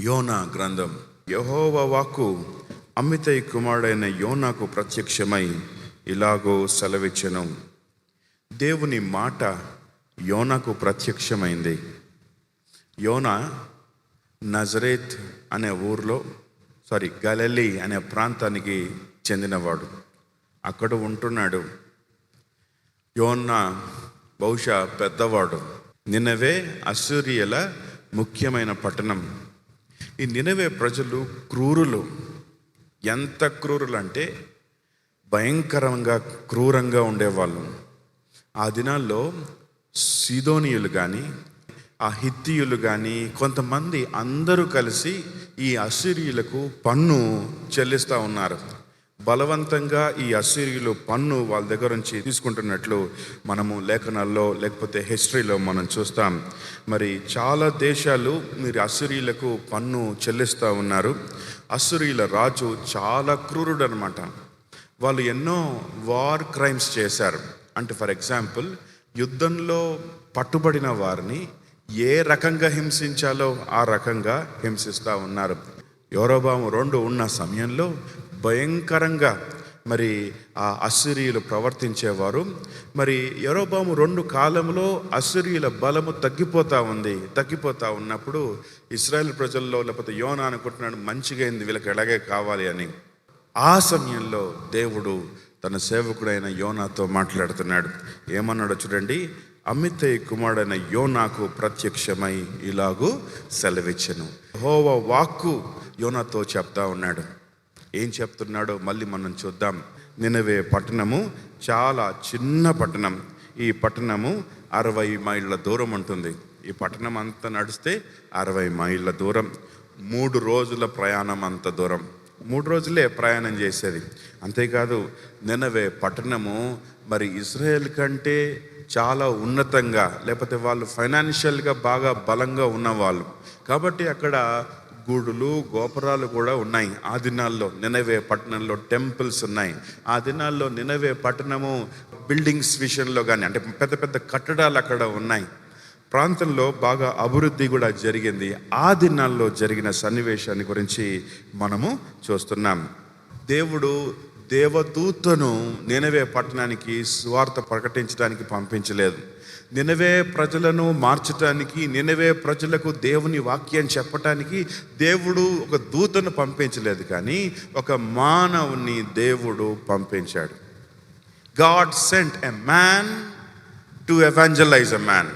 యోనా గ్రంథం. యహోవ వాక్కు అమితై కుమారుడైన యోనాకు ప్రత్యక్షమై ఇలాగో సెలవిచ్చను. దేవుని మాట యోనాకు ప్రత్యక్షమైంది. యోనా నజరేత్ అనే ఊర్లో సారీ గలలి అనే ప్రాంతానికి చెందినవాడు. అక్కడ ఉంటున్నాడు. యోనా బహుశా పెద్దవాడు. నిన్నవే అసూరియల ముఖ్యమైన పట్టణం. ఈ నినవే ప్రజలు క్రూరులు. ఎంత క్రూరులు అంటే భయంకరంగా క్రూరంగా ఉండేవాళ్ళు. ఆ దినాల్లో సిదోనియులు కానీ ఆ హిత్తియులు కానీ కొంతమంది అందరూ కలిసి ఈ అసిరియులకు పన్ను చెల్లిస్తూ ఉన్నారు. బలవంతంగా ఈ అసిరియులు పన్ను వాళ్ళ దగ్గర నుంచి తీసుకుంటున్నట్లు మనము లేఖనాల్లో లేకపోతే హిస్టరీలో మనం చూస్తాం. మరి చాలా దేశాలు మీరు అసిరియులకు పన్ను చెల్లిస్తూ ఉన్నారు. అసురీల రాజు చాలా క్రూరుడు అనమాట వాళ్ళు ఎన్నో వార్ క్రైమ్స్ చేశారు. అంటే ఫర్ ఎగ్జాంపుల్ యుద్ధంలో పట్టుబడిన వారిని ఏ రకంగా హింసించాలో ఆ రకంగా హింసిస్తూ ఉన్నారు. యోరోబాము రెండు ఉన్న సమయంలో భయంకరంగా మరి ఆ అసిరియులు ప్రవర్తించేవారు. మరి యరోబాము రెండు కాలంలో అసిరియుల బలము తగ్గిపోతూ ఉంది తగ్గిపోతూ ఉన్నప్పుడు ఇస్రాయల్ ప్రజల్లో లేకపోతే యోనా అనుకుంటున్నాడు మంచిగా అయింది వీళ్ళకి ఎలాగే కావాలి అని. ఆ సమయంలో దేవుడు తన సేవకుడైన యోనాతో మాట్లాడుతున్నాడు. ఏమన్నాడో చూడండి అమితై కుమారుడైన యోనాకు ప్రత్యక్షమై ఇలాగూ సెలవిచ్చను. హోవ వాక్కు యోనాతో చెప్తా ఉన్నాడు. ఏం చెప్తున్నాడో మళ్ళీ మనం చూద్దాం. నినవే పట్టణము చాలా చిన్న పట్టణం. ఈ పట్టణము అరవై మైళ్ళ దూరం ఉంటుంది. ఈ పట్టణం అంతా నడిస్తే అరవై మైళ్ళ దూరం. మూడు రోజుల ప్రయాణం అంత దూరం. మూడు రోజులే ప్రయాణం చేసేది. అంతేకాదు నినవే పట్టణము మరి ఇస్రాయేల్ కంటే చాలా ఉన్నతంగా లేకపోతే వాళ్ళు ఫైనాన్షియల్గా బాగా బలంగా ఉన్నవాళ్ళు. కాబట్టి అక్కడ గూడులు గోపురాలు కూడా ఉన్నాయి. ఆ దినాల్లో నినవే పట్టణంలో టెంపుల్స్ ఉన్నాయి. ఆ దినాల్లో నినవే పట్టణము బిల్డింగ్స్ విషయంలో కానీ అంటే పెద్ద పెద్ద కట్టడాలు అక్కడ ఉన్నాయి. ప్రాంతంలో బాగా అభివృద్ధి కూడా జరిగింది. ఆ దినాల్లో జరిగిన సన్నివేశాన్ని గురించి మనము చూస్తున్నాం. దేవుడు దేవదూతను నినవే పట్టణానికి స్వార్థ ప్రకటించడానికి పంపించలేదు. నినవే ప్రజలను మార్చటానికి నినవే ప్రజలకు దేవుని వాక్యం చెప్పటానికి దేవుడు ఒక దూతను పంపించలేదు కానీ ఒక మానవుని దేవుడు పంపించాడు. God sent a man to evangelize a man.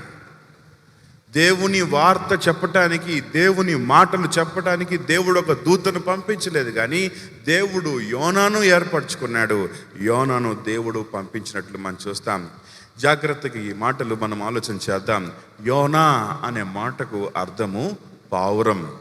దేవుని వార్త చెప్పటానికి దేవుని మాటలు చెప్పటానికి దేవుడు ఒక దూతను పంపించలేదు కానీ దేవుడు యోనాను ఏర్పరచుకున్నాడు. యోనాను దేవుడు పంపించినట్లు మనం చూస్తాం. జాగ్రత్తగా ఈ మాటలు మనం ఆలోచన చేద్దాం. యోనా అనే మాటకు అర్థము పావురం.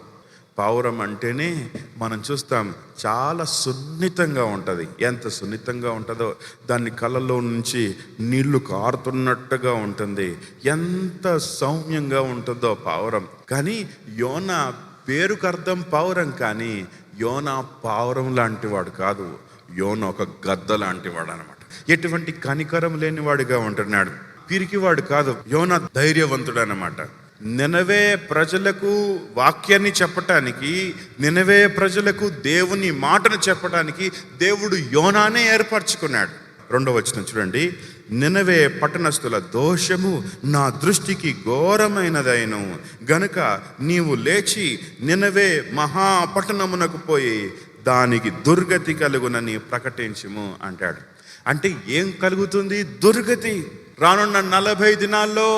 పావురం అంటేనే మనం చూస్తాం చాలా సున్నితంగా ఉంటుంది. ఎంత సున్నితంగా ఉంటుందో దాని కళ్ళలో నుంచి నీళ్ళు కారుతున్నట్టుగా ఉంటుంది. ఎంత సౌమ్యంగా ఉంటుందో పావురం. కానీ యోన పేరుకు అర్థం పావురం కానీ యోన పావురం లాంటివాడు కాదు. యోన ఒక గద్ద లాంటివాడు అనమాట ఎటువంటి కనికరం లేనివాడిగా ఉంటున్నాడు. పిరికివాడు కాదు యోన ధైర్యవంతుడు అనమాట నినవే ప్రజలకు వాక్యాన్ని చెప్పటానికి నినవే ప్రజలకు దేవుని మాటను చెప్పటానికి దేవుడు యోనానే ఏర్పరచుకున్నాడు. రెండవ వచనం చూడండి. నినవే పట్టణస్థుల దోషము నా దృష్టికి ఘోరమైనదైను. గనుక నీవు లేచి నినవే మహాపట్టణమునకు పోయి దానికి దుర్గతి కలుగునని ప్రకటించము అంటాడు. అంటే ఏం కలుగుతుంది? దుర్గతి రానున్న నలభై దినాల్లో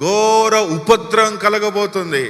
ఘోర ఉపద్రవం కలగబోతుంది.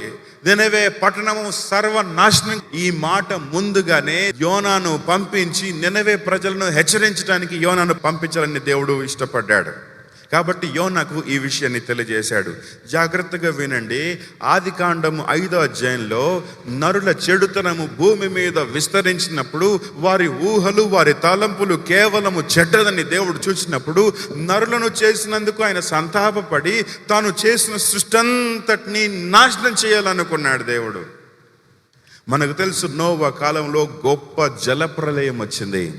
నినవే పట్టణము సర్వనాశనం. ఈ మాట ముందుగానే యోనాను పంపించి నినవే ప్రజలను హెచ్చరించడానికి యోనాను పంపించాలని దేవుడు ఇష్టపడ్డాడు. కాబట్టి యోనకు ఈ విషయాన్ని తెలియజేశాడు. జాగ్రత్తగా వినండి. ఆది కాండము ఐదో అధ్యాయంలో నరుల చెడుతనము భూమి మీద విస్తరించినప్పుడు వారి ఊహలు వారి తలంపులు కేవలము చెడ్డదని దేవుడు చూసినప్పుడు నరులను చేసినందుకు ఆయన సంతాపపడి తాను చేసిన సృష్టి అంతటినీ నాశనం చేయాలనుకున్నాడు దేవుడు. మనకు తెలుసు నోవా కాలంలో గొప్ప జలప్రలయం వచ్చింది.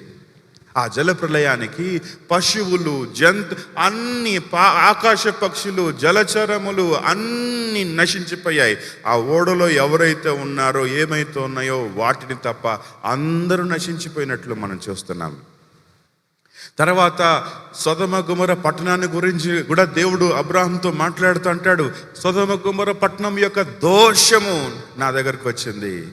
ఆ జలప్రలయానికి పశువులు జంతు అన్ని పా ఆకాశ పక్షులు జలచరములు అన్ని నశించిపోయాయి. ఆ ఓడలో ఎవరైతే ఉన్నారో ఏమైతే ఉన్నాయో వాటిని తప్ప అందరూ నశించిపోయినట్లు మనం చూస్తున్నాం. తర్వాత సొదమ గుమర పట్టణాన్ని గురించి కూడా దేవుడు అబ్రాహంతో మాట్లాడుతూ అంటాడు సొదమ గుమర పట్టణం యొక్క దోషము నా దగ్గరకు వచ్చింది.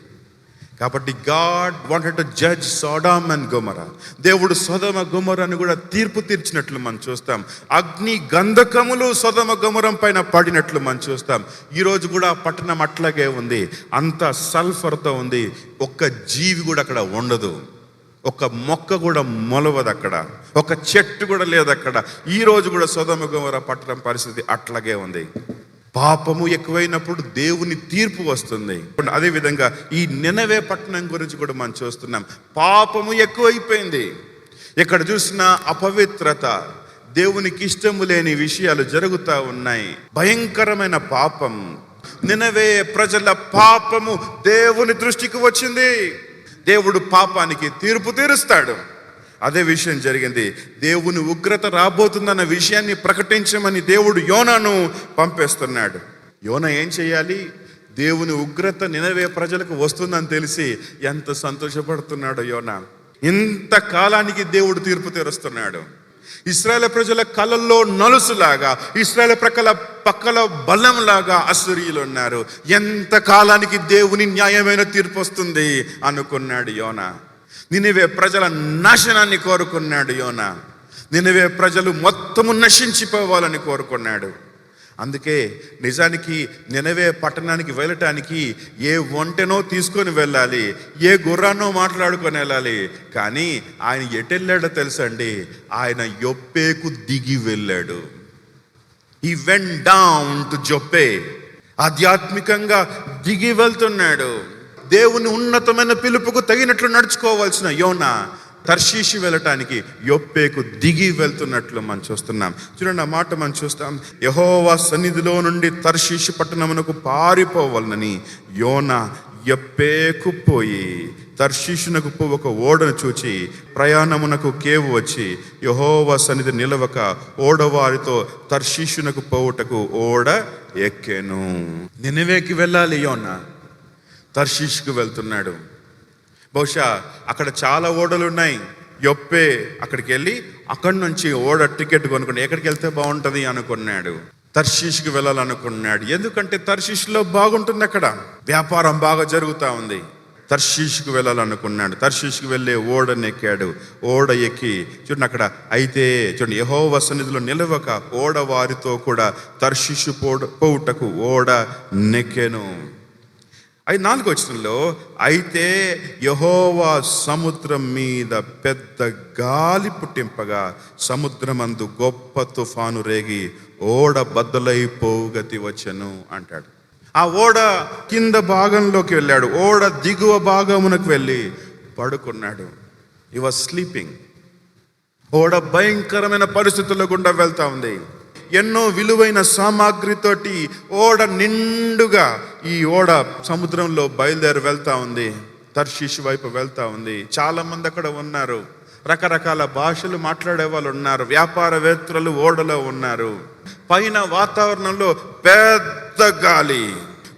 కాబట్టి God wanted to judge Sodom and Gomorrah. దేవుడు సొదమ గుమరని కూడా తీర్పు తీర్చినట్లు మనం చూస్తాం. అగ్ని గంధకములు సొదమ గుమరం పైన పడినట్లు మనం చూస్తాం. ఈరోజు కూడా పట్టణం అట్లాగే ఉంది. అంత సల్ఫర్తో ఉంది. ఒక్క జీవి కూడా అక్కడ ఉండదు. ఒక మొక్క కూడా మొలవదు అక్కడ. ఒక చెట్టు కూడా లేదు అక్కడ. ఈ రోజు కూడా సొదమ గుమర పట్టణం పరిస్థితి అట్లాగే ఉంది. పాపము ఎక్కువైనప్పుడు దేవుని తీర్పు వస్తుంది. అదే విధంగా ఈ నినవే పట్టణం గురించి కూడా మనం చూస్తున్నాం. పాపము ఎక్కువైపోయింది. ఎక్కడ చూసినా అపవిత్రత. దేవునికి ఇష్టము లేని విషయాలు జరుగుతూ ఉన్నాయి. భయంకరమైన పాపం. నినవే ప్రజల పాపము దేవుని దృష్టికి వచ్చింది. దేవుడు పాపానికి తీర్పు తీరుస్తాడు. అదే విషయం జరిగింది. దేవుని ఉగ్రత రాబోతుందన్న విషయాన్ని ప్రకటించమని దేవుడు యోనాను పంపేస్తున్నాడు. యోన ఏం చేయాలి? దేవుని ఉగ్రత నినవే ప్రజలకు వస్తుందని తెలిసి ఎంత సంతోషపడుతున్నాడో యోన. ఇంత కాలానికి దేవుడు తీర్పు తీరుస్తున్నాడు. ఇస్రాయేల్ ప్రజల కళల్లో నలుసులాగా ఇస్రాయేల్ ప్రకల పక్కల బలంలాగా అసురీలు ఉన్నారు. ఎంత కాలానికి దేవుని న్యాయమైన తీర్పు వస్తుంది అనుకున్నాడు యోన. నినివే ప్రజల నాశనాన్ని కోరుకున్నాడు యోన. నినివే ప్రజలు మొత్తము నశించిపోవాలని కోరుకున్నాడు. అందుకే నిజానికి నినవే పట్టణానికి వెళ్ళటానికి ఏ ఒంటెనో తీసుకొని వెళ్ళాలి ఏ గుర్రానో మాట్లాడుకొని వెళ్ళాలి కానీ ఆయన ఎటెళ్ళాడో తెలుసండి ఆయన యొప్పేకు దిగి వెళ్ళాడు. ఈ వెన్ డౌన్ టు జొప్పే ఆధ్యాత్మికంగా దిగి వెళ్తున్నాడు. దేవుని ఉన్నతమైన పిలుపుకు తగినట్లు నడుచుకోవాల్సిన యోన తర్షీషి వెళ్ళటానికి యొప్పేకు దిగి వెళ్తున్నట్లు మనం చూస్తున్నాం. చూడండి ఆ మాట మనం చూస్తాం. యహోవా సన్నిధిలో నుండి తర్షీషి పట్టణమునకు పారిపోవాలని యోన ఎప్పేకు పోయి తర్షీషునకు ఒక ఓడను చూచి ప్రయాణమునకు కేవు వచ్చి యహోవా సన్నిధి నిలవక ఓడవారితో తర్షీషునకు పోవుటకు ఓడ ఎక్కెను. నినవేకి వెళ్ళాలి యోన? తర్షీష్కు వెళ్తున్నాడు. బహుశా అక్కడ చాలా ఓడలు ఉన్నాయి. యొప్పే అక్కడికి వెళ్ళి అక్కడి నుంచి ఓడ టికెట్ కొనుక్కుని ఎక్కడికి వెళ్తే బాగుంటుంది అనుకున్నాడు. తర్షీష్కి వెళ్ళాలనుకున్నాడు. ఎందుకంటే తర్షీష్లో బాగుంటుంది అక్కడ. వ్యాపారం బాగా జరుగుతూ ఉంది. తర్షీష్కు వెళ్ళాలనుకున్నాడు. తర్షీష్కి వెళ్ళే ఓడనెక్కాడు. ఓడ ఎక్కి చూడండి అక్కడ అయితే చూడండి యహో సన్నిధిలో నిలవక ఓడ వారితో కూడా తర్షీషు పోడ పోవుటకు ఓడ నెక్కెను. అది నాలుగు వచనంలో అయితే యహోవా సముద్రం మీద పెద్ద గాలి పుట్టింపగా సముద్రమందు గొప్ప తుఫాను రేగి ఓడ బద్దలైపోగతి వచ్చను అంటాడు. ఆ ఓడ కింద భాగంలోకి వెళ్ళాడు. ఓడ దిగువ భాగమునకు వెళ్ళి పడుకున్నాడు. ఈ వాజ్ స్లీపింగ్ ఓడ భయంకరమైన పరిస్థితుల గుండా వెళ్తా ఉంది. ఎన్నో విలువైన సామాగ్రితోటి ఓడ నిండుగా ఈ ఓడ సముద్రంలో బయలుదేరి వెళ్తా ఉంది. తర్షీష్ వైపు వెళ్తా ఉంది. చాలా మంది అక్కడ ఉన్నారు. రకరకాల భాషలు మాట్లాడే వాళ్ళు ఉన్నారు. వ్యాపారవేత్తలు ఓడలో ఉన్నారు. పైన వాతావరణంలో పెద్ద గాలి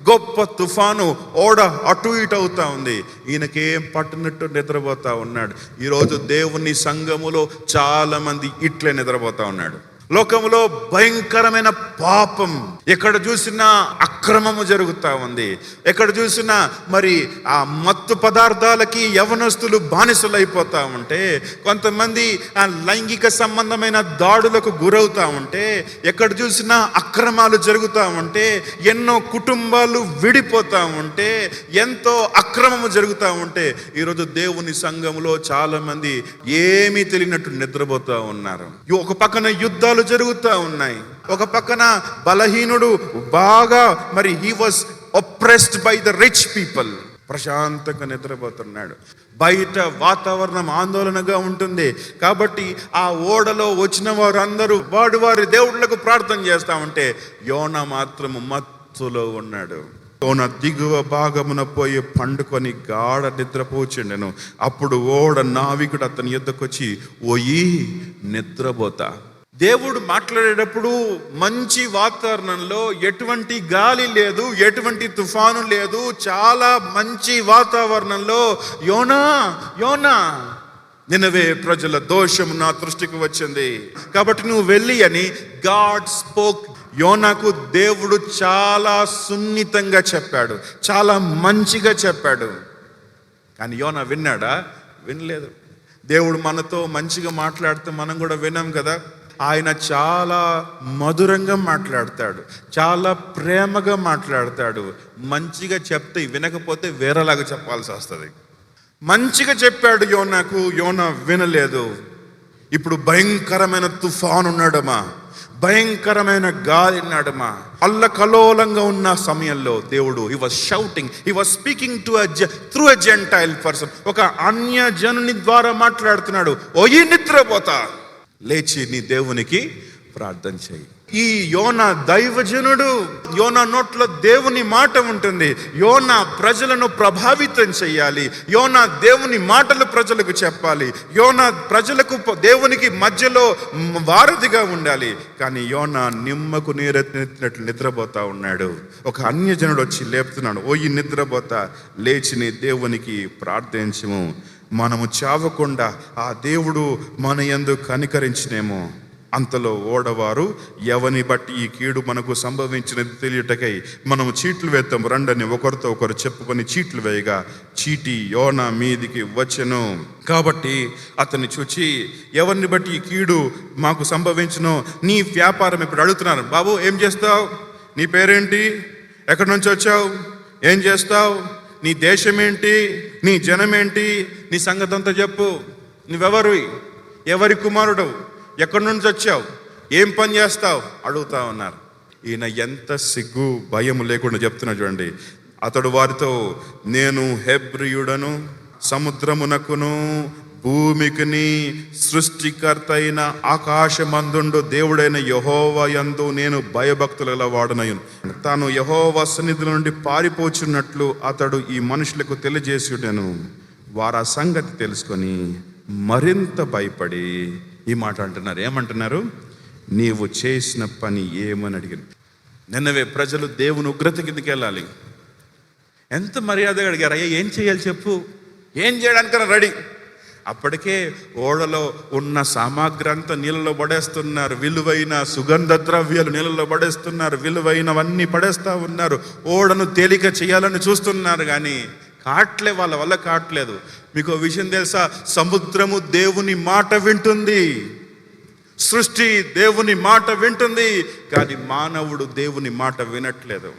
గొప్ప తుఫాను ఓడ అటు ఇటు అవుతా ఉంది. ఈయనకేం పట్టినట్టు నిద్రపోతా ఉన్నాడు. ఈరోజు దేవుని సంఘములో చాలా మంది ఇట్లే నిద్రపోతా ఉన్నాడు. లోకములో భయంకరమైన పాపం. ఎక్కడ చూసినా అక్రమము జరుగుతూ ఉంది. ఎక్కడ చూసినా మరి ఆ మత్తు పదార్థాలకి యవనస్తులు బానిసలు ఉంటే కొంతమంది ఆ లైంగిక సంబంధమైన దాడులకు గురవుతా ఉంటే ఎక్కడ చూసినా అక్రమాలు జరుగుతూ ఉంటే ఎన్నో కుటుంబాలు విడిపోతా ఉంటే ఎంతో అక్రమము జరుగుతూ ఉంటే ఈరోజు దేవుని సంఘములో చాలామంది ఏమీ తెలియనట్టు నిద్రపోతూ ఉన్నారు. ఒక పక్కన యుద్ధాలు జరుగుతూ ఉన్నాయి. ఒక పక్కన బలహీనుడు బాగా మరి he was oppressed by the rich people ప్రశాంతంగా నిద్రపోతున్నాడు. బయట వాతావరణం ఆందోళనగా ఉంటుంది. కాబట్టి ఆ ఓడలో వచ్చిన వారందరూ వాడు వారి దేవుళ్ళకు ప్రార్థన చేస్తా ఉంటే యోన మాత్రము మత్తులో ఉన్నాడు. ఓన దిగువ భాగమున పోయి పండుకొని గాఢ నిద్రపోచిండెను. అప్పుడు ఓడ నావికుడు అతని యుద్ధకొచ్చి ఓయి నిద్రపోతా. దేవుడు మాట్లాడేటప్పుడు మంచి వాతావరణంలో ఎటువంటి గాలి లేదు ఎటువంటి తుఫాను లేదు చాలా మంచి వాతావరణంలో యోనా యోనా నినవే ప్రజల దోషం నా దృష్టికి వచ్చింది. కాబట్టి నువ్వు వెళ్ళి అని గాడ్ స్పోక్. యోనాకు దేవుడు చాలా సున్నితంగా చెప్పాడు చాలా మంచిగా చెప్పాడు. కానీ యోనా విన్నాడా? వినలేదు. దేవుడు మనతో మంచిగా మాట్లాడితే మనం కూడా వినాం కదా. ఆయన చాలా మధురంగా మాట్లాడతాడు చాలా ప్రేమగా మాట్లాడతాడు. మంచిగా చెప్తే వినకపోతే వేరేలాగా చెప్పాల్సి వస్తుంది. మంచిగా చెప్పాడు యోనాకు యోనా వినలేదు. ఇప్పుడు భయంకరమైన తుఫాన్ ఉన్నాడమ్మా భయంకరమైన గాలి ఉన్నాడమ్మా అల్లకలోలంగా ఉన్న సమయంలో దేవుడు he was shouting he was speaking to a through a gentile person ఒక అన్య జనుని ద్వారా మాట్లాడుతున్నాడు. ఓయి నిద్రపోతా. లేచి నీ దేవునికి ప్రార్థన చేయి. ఈ యోన దైవజనుడు యోన నోట్లో దేవుని మాట ఉంటుంది. యోన ప్రజలను ప్రభావితం చేయాలి. యోన దేవుని మాటలు ప్రజలకు చెప్పాలి. యోన ప్రజలకు దేవునికి మధ్యలో వారధిగా ఉండాలి. కానీ యోన నిమ్మకు నీరెత్తినట్లు నిద్రపోతా ఉన్నాడు. ఒక అన్యజనుడు వచ్చి లేపుతున్నాడు. ఓ ఈ నిద్రపోతా. లేచి నీ దేవునికి ప్రార్థించము. మనము చావకుండా ఆ దేవుడు మన ఎందు కనికరించినేమో. అంతలో ఓడవారు ఎవని బట్టి ఈ కీడు మనకు సంభవించినది తెలియటకై మనము చీట్లు వేద్దాం రండని ఒకరితో ఒకరు చెప్పుకొని చీట్లు వేయగా చీటి యోన మీదికి వచ్చెను. కాబట్టి అతన్ని చూచి ఎవరిని బట్టి ఈ కీడు మాకు సంభవించను నీ వ్యాపారం ఇప్పుడు అడుగుతున్నారు. బాబు ఏం చేస్తావు? నీ పేరేంటి? ఎక్కడి నుంచి వచ్చావు? ఏం చేస్తావు? నీ దేశం ఏంటి నీ జనం ఏంటి నీ సంగతి అంతా చెప్పు. నువ్వెవరివి ఎవరి కుమారుడు? ఎక్కడి నుంచి వచ్చావు? ఏం పని చేస్తావు? అడుగుతా ఉన్నారు. ఈయన ఎంత సిగ్గు భయం లేకుండా చెప్తున్నా చూడండి. అతడు వారితో నేను హెబ్రియుడను సముద్రమునకును భూమికిని సృష్టికర్త అయిన ఆకాశమందుండు దేవుడైన యహోవ యందు నేను భయభక్తుల వాడనయును. తాను యహోవ సన్నిధి నుండి పారిపోచున్నట్లు అతడు ఈ మనుషులకు తెలియజేసుడను. వారు ఆ సంగతి తెలుసుకొని మరింత భయపడి ఈ మాట అంటున్నారు. ఏమంటున్నారు? నీవు చేసిన పని ఏమని అడిగింది నిన్నవే ప్రజలు దేవుని ఉగ్రత కిందకి వెళ్ళాలి. ఎంత మర్యాదగా అడిగారు? అయ్యా ఏం చేయాలి చెప్పు. ఏం చేయడానికైనా రెడీ. అప్పటికే ఓడలో ఉన్న సామాగ్రి అంతా నీళ్ళలో పడేస్తున్నారు. విలువైన సుగంధ ద్రవ్యాలు నీళ్ళలో పడేస్తున్నారు. విలువైనవన్నీ పడేస్తూ ఉన్నారు. ఓడను తేలిక చేయాలని చూస్తున్నారు కానీ కాట్లే వాళ్ళ వల్ల కావట్లేదు మీకు విషయం తెలుసా? సముద్రము దేవుని మాట వింటుంది. సృష్టి దేవుని మాట వింటుంది. కానీ మానవుడు దేవుని మాట వినట్లేదు.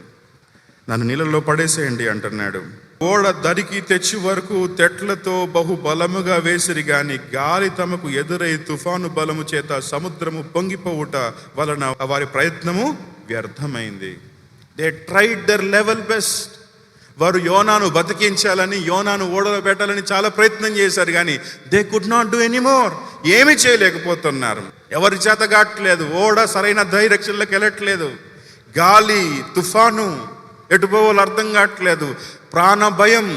నన్ను నీళ్ళలో పడేసేయండి అంటున్నాడు. ఓడ దరికి తెచ్చి వరకు తెట్లతో బహుబలముగా వేసిరి గాని గాలి తమకు ఎదురై తుఫాను బలము చేత సముద్రము పొంగిపోవుట వలన వారి ప్రయత్నము వ్యర్థమైంది. They tried their level best వారు యోనాను బతికించాలని యోనాను ఓడలో పెట్టాలని చాలా ప్రయత్నం చేశారు కానీ they could not do anymore ఏమి చేయలేకపోతున్నారు. ఎవరి చేత కావట్లేదు ఓడ సరైన డైరెక్షన్లోకి వెళ్ళట్లేదు. గాలి తుఫాను ఎటు పోవాలో అర్థం కావట్లేదు ప్రాణ భయం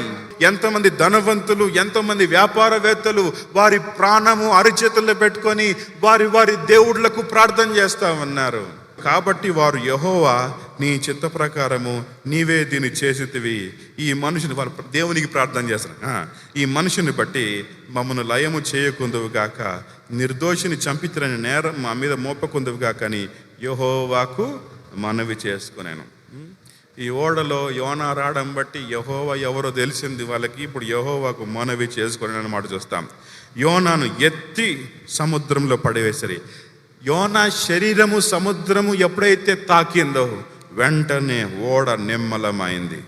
ఎంతమంది ధనవంతులు ఎంతమంది వ్యాపారవేత్తలు వారి ప్రాణము అరిచేతుల్లో పెట్టుకొని వారి వారి దేవుళ్ళకు ప్రార్థన చేస్తా ఉన్నారు. కాబట్టి వారు యహోవా నీ చిత్త ప్రకారము నీవే దీన్ని చేసితివి. ఈ మనుషుని వారు దేవునికి ప్రార్థన చేస్తారు. ఈ మనుషుని బట్టి మమ్మను లయము చేయకుందువు గాక నిర్దోషిని చంపితురని నేరం మా మీద మోపకుందువు గాక అని యహోవాకు మనవి చేసుకున్నాను ఈ ఓడలో యోనా రావడం బట్టి యహోవా ఎవరో తెలిసింది వాళ్ళకి. ఇప్పుడు యహోవాకు మనవి చేసుకుని అన్నమాట చూస్తాం. యోనాను ఎత్తి సముద్రంలో పడివేసరి యోనా శరీరము సముద్రము ఎప్పుడైతే తాకిందో వెంటనే ఓడ నిమ్మలమైంది.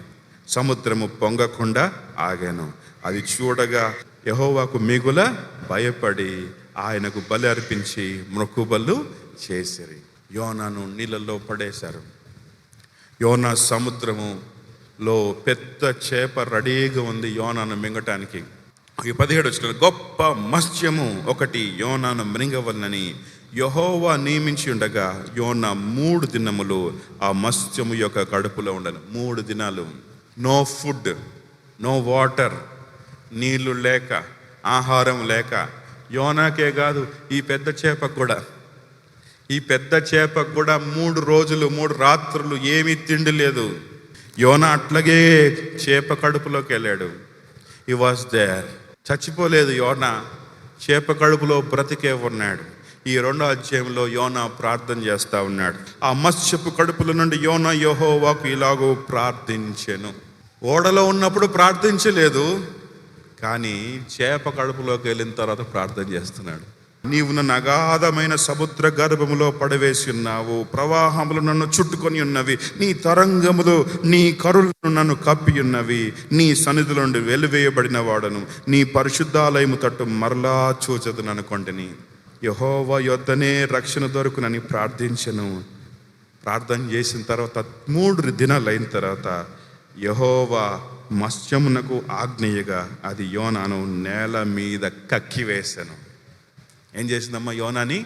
సముద్రము పొంగకుండా ఆగాను. అది చూడగా యహోవాకు మిగుల భయపడి ఆయనకు బలి అర్పించి మొక్కుబళ్ళు చేసిరి యోనాను నీళ్ళల్లో పడేశారు. యోనా సముద్రములో పెద్ద చేప రెడీగా ఉంది యోనాను మింగటానికి. ఈ పదిహేడు వచ్చిన గొప్ప మత్స్యము ఒకటి యోనాను మృంగవలనని యహోవా నియమించి ఉండగా యోన మూడు దినములు ఆ మత్స్యము యొక్క కడుపులో ఉండను. మూడు దినాలు. నో ఫుడ్ నో వాటర్ నీళ్ళు లేక ఆహారం లేక. యోనాకే కాదు ఈ పెద్ద చేపకు కూడా. ఈ పెద్ద చేపకు కూడా మూడు రోజులు మూడు రాత్రులు ఏమీ తిండి లేదు. యోన అట్లాగే చేప కడుపులోకి వెళ్ళాడు. ఈ వాజ్ దేర్ చచ్చిపోలేదు యోన. చేప కడుపులో బ్రతికే ఉన్నాడు. ఈ రెండో అధ్యాయంలో యోన ప్రార్థన చేస్తూ ఉన్నాడు. ఆ మత్స్యపు కడుపుల నుండి యోన యోహోవాకు ఇలాగో ప్రార్థించెను. ఓడలో ఉన్నప్పుడు ప్రార్థించలేదు కానీ చేప కడుపులోకి వెళ్ళిన తర్వాత ప్రార్థన చేస్తున్నాడు. నీవు నన్ను అగాధమైన సముద్ర గర్భములో పడవేసి ఉన్నావు. ప్రవాహములు నన్ను చుట్టుకొని ఉన్నవి. నీ తరంగములు నీ కరులను నన్ను కప్పి ఉన్నవి. నీ సన్నిధుల నుండి వెలివేయబడిన వాడను. నీ పరిశుద్ధాలయము తట్టు మరలా చూచదును అనుకొంటిని. యహోవ యొద్దనే రక్షణ దొరుకునని ప్రార్థించను. ప్రార్థన చేసిన తర్వాత మూడు దినాలు అయిన తర్వాత యహోవా మత్స్యమునకు ఆజ్ఞయగా అది యోనాను నేల మీద కక్కివేశాను ఏం చేసిందమ్మా? యోనాని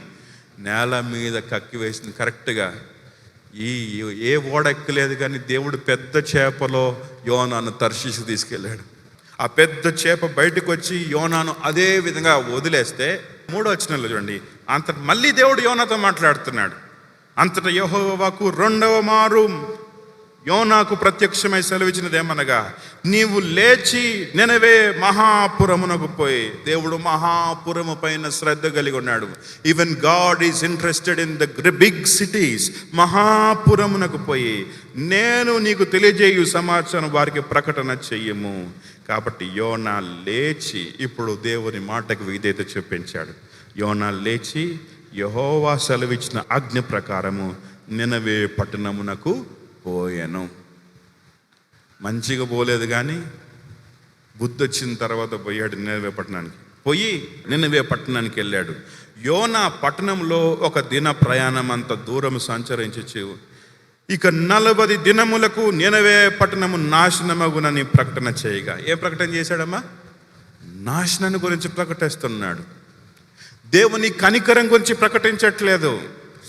నేల మీద కక్కి వేసింది. కరెక్ట్గా ఈ ఏ ఓడ ఎక్కలేదు కానీ దేవుడు పెద్ద చేపలో యోనాను తర్శిసి తీసుకెళ్ళాడు. ఆ పెద్ద చేప బయటకు వచ్చి యోనాను అదే విధంగా వదిలేస్తే మూడో వచనంలో చూడండి. అంత మళ్ళీ దేవుడు యోనాతో మాట్లాడుతున్నాడు. అంతట యహోవాకు రెండవ మారు యోనాకు ప్రత్యక్షమై సెలవిచ్చినదేమనగా నీవు లేచి నెనవే మహాపురమునకు పోయి దేవుడు మహాపురము పైన శ్రద్ధ కలిగి ఉన్నాడు. Even God is interested in the big cities మహాపురమునకు పోయి నేను నీకు తెలియజేయు సమాచారం వారికి ప్రకటన చెయ్యము. కాబట్టి యోనా లేచి ఇప్పుడు దేవుని మాటకు విధేత చూపించాడు. యోనా లేచి యహోవా సెలవిచ్చిన ఆజ్ఞ ప్రకారము నినవే పట్టణమునకు పోయాను మంచిగా పోలేదు కానీ బుద్ధి వచ్చిన తర్వాత పోయాడు నినవే పట్టణానికి పోయి నినవే పట్టణానికి వెళ్ళాడు. యోనా పట్టణంలో ఒక దిన ప్రయాణం అంత దూరం సంచరించచ్చు ఇక నలభై దినములకు నినవే పట్టణము నాశనమగునని ప్రకటన చేయగా. ఏ ప్రకటన చేశాడమ్మా? నాశనాన్ని గురించి ప్రకటిస్తున్నాడు. దేవుని కనికరం గురించి ప్రకటించట్లేదు.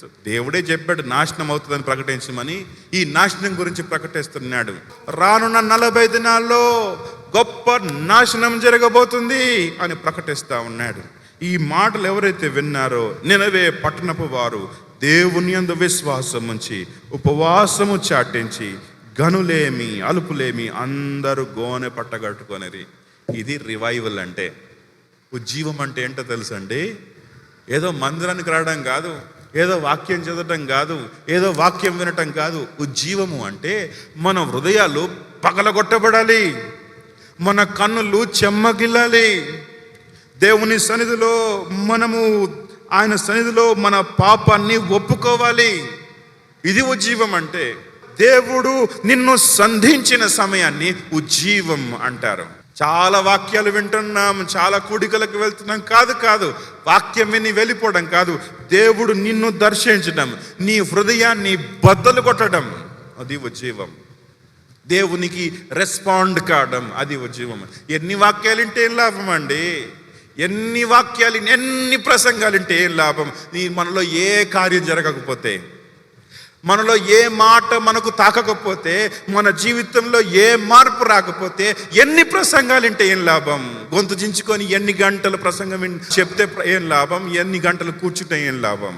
దేవుడే చెప్పాడు నాశనం అవుతుందని ప్రకటించమని. ఈ నాశనం గురించి ప్రకటిస్తున్నాడు. రానున్న నలభై దినాల్లో గొప్ప నాశనం జరగబోతుంది అని ప్రకటిస్తా ఉన్నాడు. ఈ మాటలు ఎవరైతే విన్నారో నినవే పట్టణపు వారు దేవుని యందు విశ్వాసం ఉంచి ఉపవాసము చాటించి గనులేమి అలుపులేమి అందరూ గోనె పట్టగట్టుకొనిది ఇది రివైవల్ అంటే. ఉజ్జీవం అంటే ఏంటో తెలుసండి? ఏదో మందిరానికి రావడం కాదు. ఏదో వాక్యం చదవటం కాదు ఏదో వాక్యం వినటం కాదు. ఉజ్జీవము అంటే మన హృదయాలు పగలగొట్టబడాలి. మన కన్నులు చెమ్మగిల్లాలి. దేవుని సన్నిధిలో మనము ఆయన సన్నిధిలో మన పాపాన్ని ఒప్పుకోవాలి. ఇది ఉజ్జీవం అంటే దేవుడు నిన్ను సంధించిన సమయాన్ని ఉజ్జీవం అంటారు. చాలా వాక్యాలు వింటున్నాం చాలా కూడికలకు వెళ్తున్నాం. కాదు కాదు. వాక్యం విని వెళ్ళిపోవడం కాదు. దేవుడు నిన్ను దర్శించడం నీ హృదయాన్ని బద్దలు కొట్టడం. అది ఉజ్జీవం దేవునికి రెస్పాండ్ కావడం అది ఉజీవం ఎన్ని వాక్యాలు వింటే ఏం లాభం అండి? ఎన్ని వాక్యాలు ఎన్ని ప్రసంగాలు వింటే ఏం లాభం? నీ మనలో ఏ కార్యం జరగకపోతే. మనలో ఏ మాట మనకు తాకకపోతే మన జీవితంలో ఏ మార్పు రాకపోతే ఎన్ని ప్రసంగాలు వింటే ఏం లాభం? గొంతు దించుకొని ఎన్ని గంటలు ప్రసంగం చెప్తే ఏం లాభం? ఎన్ని గంటలు కూర్చుంటే ఏం లాభం?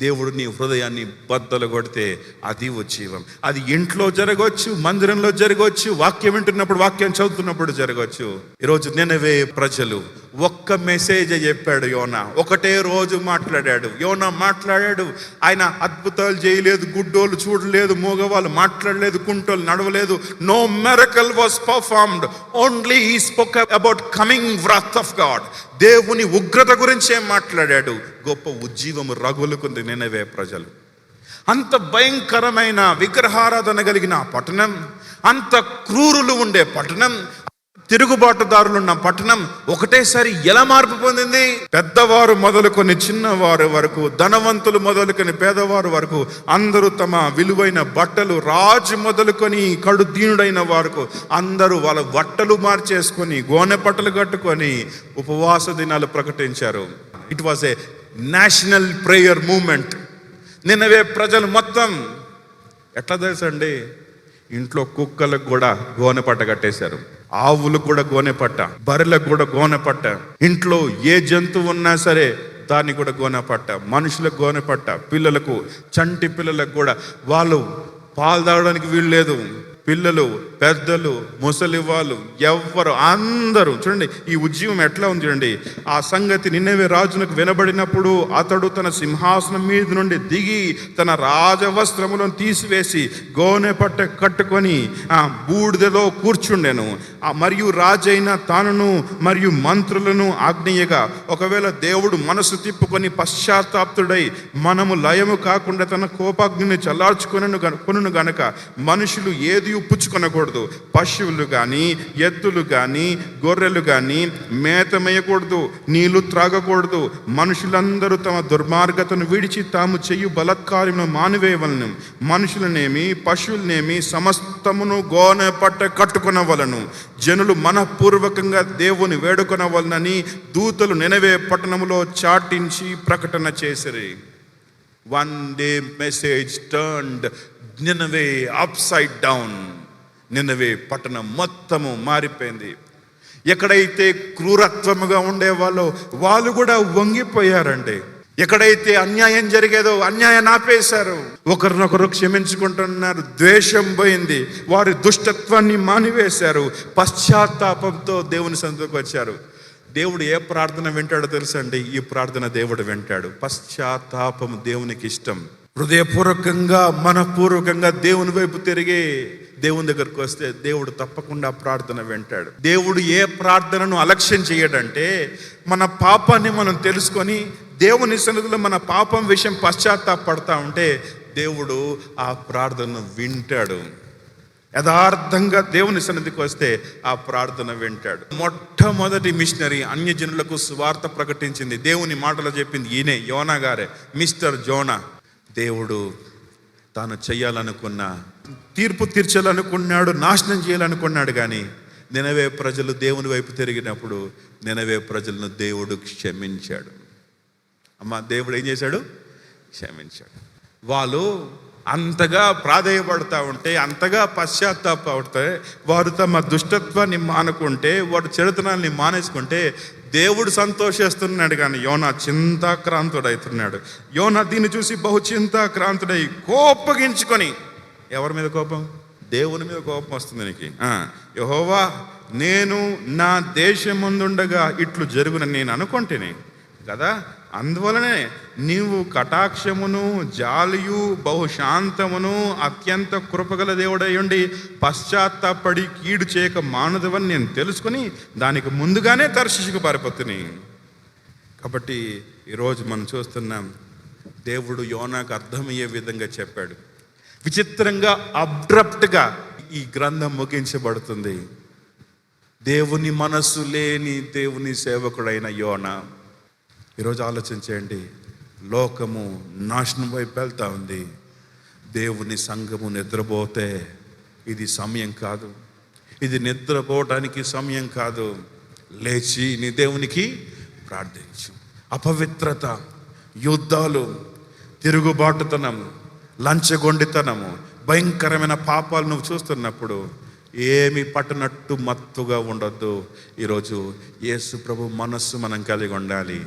దేవుడు నీ హృదయాన్ని బద్దలు కొడితే అది ఉజ్జీవం అది ఇంట్లో జరగవచ్చు మందిరంలో జరగవచ్చు వాక్యం వింటున్నప్పుడు వాక్యం చదువుతున్నప్పుడు జరగవచ్చు ఈరోజు నినవే ప్రజలు ఒక్క మెసేజ్ చెప్పాడు యోన. ఒకటే రోజు మాట్లాడాడు. యోన మాట్లాడాడు. ఆయన అద్భుతాలు చేయలేదు గుడ్డోలు చూడలేదు మూగవాళ్ళు మాట్లాడలేదు కుంటోలు నడవలేదు. No miracle was performed only he spoke about coming wrath of God దేవుని ఉగ్రత గురించే మాట్లాడాడు? గొప్ప ఉజ్జీవము రగులుకుంది నినవే ప్రజలు. అంత భయంకరమైన విగ్రహారాధన కలిగిన పట్టణం అంత క్రూరులు ఉండే పట్టణం తిరుగుబాటుదారులున్న పట్టణం ఒకటేసారి ఎలా మార్పు పొందింది? పెద్దవారు మొదలుకొని చిన్నవారు వరకు ధనవంతులు మొదలుకొని పేదవారు వరకు అందరూ తమ విలువైన బట్టలు రాజు మొదలుకొని కడు దీనుడైన వరకు అందరూ వాళ్ళ బట్టలు మార్చేసుకొని గోనె బట్టలు కట్టుకొని ఉపవాస దినాలు ప్రకటించారు. It was a national prayer movement Nineveh ప్రజలు మొత్తం ఎట్లా తెలుసండి? ఇంట్లో కుక్కలకు కూడా గోనె పట్ట కట్టేశారు. ఆవులకు కూడా గోనె పట్ట బర్రెలకు కూడా గోనె పట్ట. ఇంట్లో ఏ జంతువు ఉన్నా సరే దాన్ని కూడా గోనె పట్ట మనుషులకు గోనె పట్ట పిల్లలకు చంటి పిల్లలకు కూడా. వాళ్ళు పాలు తాగడానికి వీలు లేదు. పిల్లలు పెద్దలు ముసలి వాళ్ళు ఎవ్వరు అందరూ. చూడండి ఈ ఉద్యమం ఎట్లా ఉంది చూడండి? ఆ సంగతి నిన్నవే రాజునకు వినబడినప్పుడు అతడు తన సింహాసనం మీద నుండి దిగి తన రాజవస్త్రములను తీసివేసి గోనె పట్ట కట్టుకొని ఆ బూడిదలో కూర్చుండెను. మరియు రాజైన తానును మరియు మంత్రులను ఆజ్ఞయగా ఒకవేళ దేవుడు మనసు తిప్పుకొని పశ్చాత్తాప్తుడై మనము లయము కాకుండా తన కోపాగ్ని చల్లార్చుకొనను గన- కొనును గనక మనుషులు ఏది పుచ్చుకొనకూడదు పశువులు కానీ ఎద్దులు కానీ గొర్రెలు కానీ మేత మేయకూడదు నీళ్ళు త్రాగకూడదు. మనుషులందరూ తమ దుర్మార్గతను విడిచి తాము చెయ్యు బలత్కార్యమును మానివేయవలను. మనుషులనేమి పశువులనేమి సమస్తమును గోనె పట్ట కట్టుకునవలను. జనులు మనపూర్వకంగా దేవుని వేడుకొనవలనని దూతలు నెనవే పట్టణములో చాటించి ప్రకటన చేసిరి. One day message turned Nineveh upside down Nineveh పట్టణం మొత్తము మారిపోయింది. ఎక్కడైతే క్రూరత్వముగా ఉండేవాళ్ళో వాళ్ళు కూడా వంగిపోయారండి. ఎక్కడైతే అన్యాయం జరిగేదో అన్యాయం ఆపేశారు. ఒకరినొకరు క్షమించుకుంటున్నారు ద్వేషం పోయింది. వారి దుష్టత్వాన్ని మానివేశారు. పశ్చాత్తాపంతో దేవుని సందుకు వచ్చారు. దేవుడు ఏ ప్రార్థన వింటాడో తెలుసండి? ఈ ప్రార్థన దేవుడు వింటాడు. పశ్చాత్తాపం దేవునికి ఇష్టం. హృదయపూర్వకంగా మనపూర్వకంగా దేవుని వైపు తిరిగి దేవుని దగ్గరకు వస్తే దేవుడు తప్పకుండా ప్రార్థన వింటాడు. దేవుడు ఏ ప్రార్థనను అలక్ష్యం చేయడంటే మన పాపాన్ని మనం తెలుసుకొని దేవుని సన్నిధిలో మన పాపం విషయం పశ్చాత్తాపడతా ఉంటే దేవుడు ఆ ప్రార్థనను వింటాడు. యథార్థంగా దేవుని సన్నిధికి వస్తే ఆ ప్రార్థన వింటాడు. మొట్టమొదటి మిషనరీ అన్యజనులకు సువార్త ప్రకటించింది. దేవుని మాటలో చెప్పింది ఈయనే యోనా గారే మిస్టర్ జోనా. దేవుడు తాను చేయాలనుకున్న తీర్పు తీర్చాలనుకున్నాడు నాశనం చేయాలనుకున్నాడు కానీ నినవే ప్రజలు దేవుని వైపు తిరిగినప్పుడు నినవే ప్రజలను దేవుడు క్షమించాడు. అమ్మ దేవుడు ఏం చేశాడు? క్షమించాడు. వాళ్ళు అంతగా ప్రాధేయపడతా ఉంటే అంతగా పశ్చాత్తాపడితే వారు తమ దుష్టత్వాన్ని మానుకుంటే వారు చెడుతనాన్ని మానేసుకుంటే దేవుడు సంతోషిస్తున్నాడు కానీ యోనా చింతాక్రాంతుడైతున్నాడు. యోనా దీన్ని చూసి బహు చింతాక్రాంతుడై కోపగించుకొని ఎవరి మీద కోపం? దేవుని మీద కోపం వస్తుంది నీకు. యహోవా నేను నా దేశం ముందుండగా ఇట్లు జరుగునని నేను అనుకుంటేనే కదా? అందువలనే నీవు కటాక్షమును జాలియు బహుశాంతమును అత్యంత కృపగల దేవుడై ఉండి పశ్చాత్తాపడి కీడు చేయక మానదవని నేను తెలుసుకొని దానికి ముందుగానే దర్శించుకు పారిపోతుని కాబట్టి ఈరోజు మనం చూస్తున్నాం దేవుడు యోనాకు అర్థమయ్యే విధంగా చెప్పాడు. విచిత్రంగా అబ్రప్ట్గా ఈ గ్రంథం ముగించబడుతుంది. దేవుని మనస్సు లేని దేవుని సేవకుడైన యోనా. ఈరోజు ఆలోచించేయండి లోకము నాశనం వైపు వెళ్తా ఉంది. దేవుని సంఘము నిద్రపోతే ఇది సమయం కాదు. ఇది నిద్రపోవటానికి సమయం కాదు. లేచి నీ దేవునికి ప్రార్థించు. అపవిత్రత యుద్ధాలు తిరుగుబాటుతనము లంచగొండితనము భయంకరమైన పాపాలు నువ్వు చూస్తున్నప్పుడు ఏమి పట్టనట్టు మత్తుగా ఉండొద్దు. ఈరోజు యేసు ప్రభు మనస్సు మనం కలిగి ఉండాలి.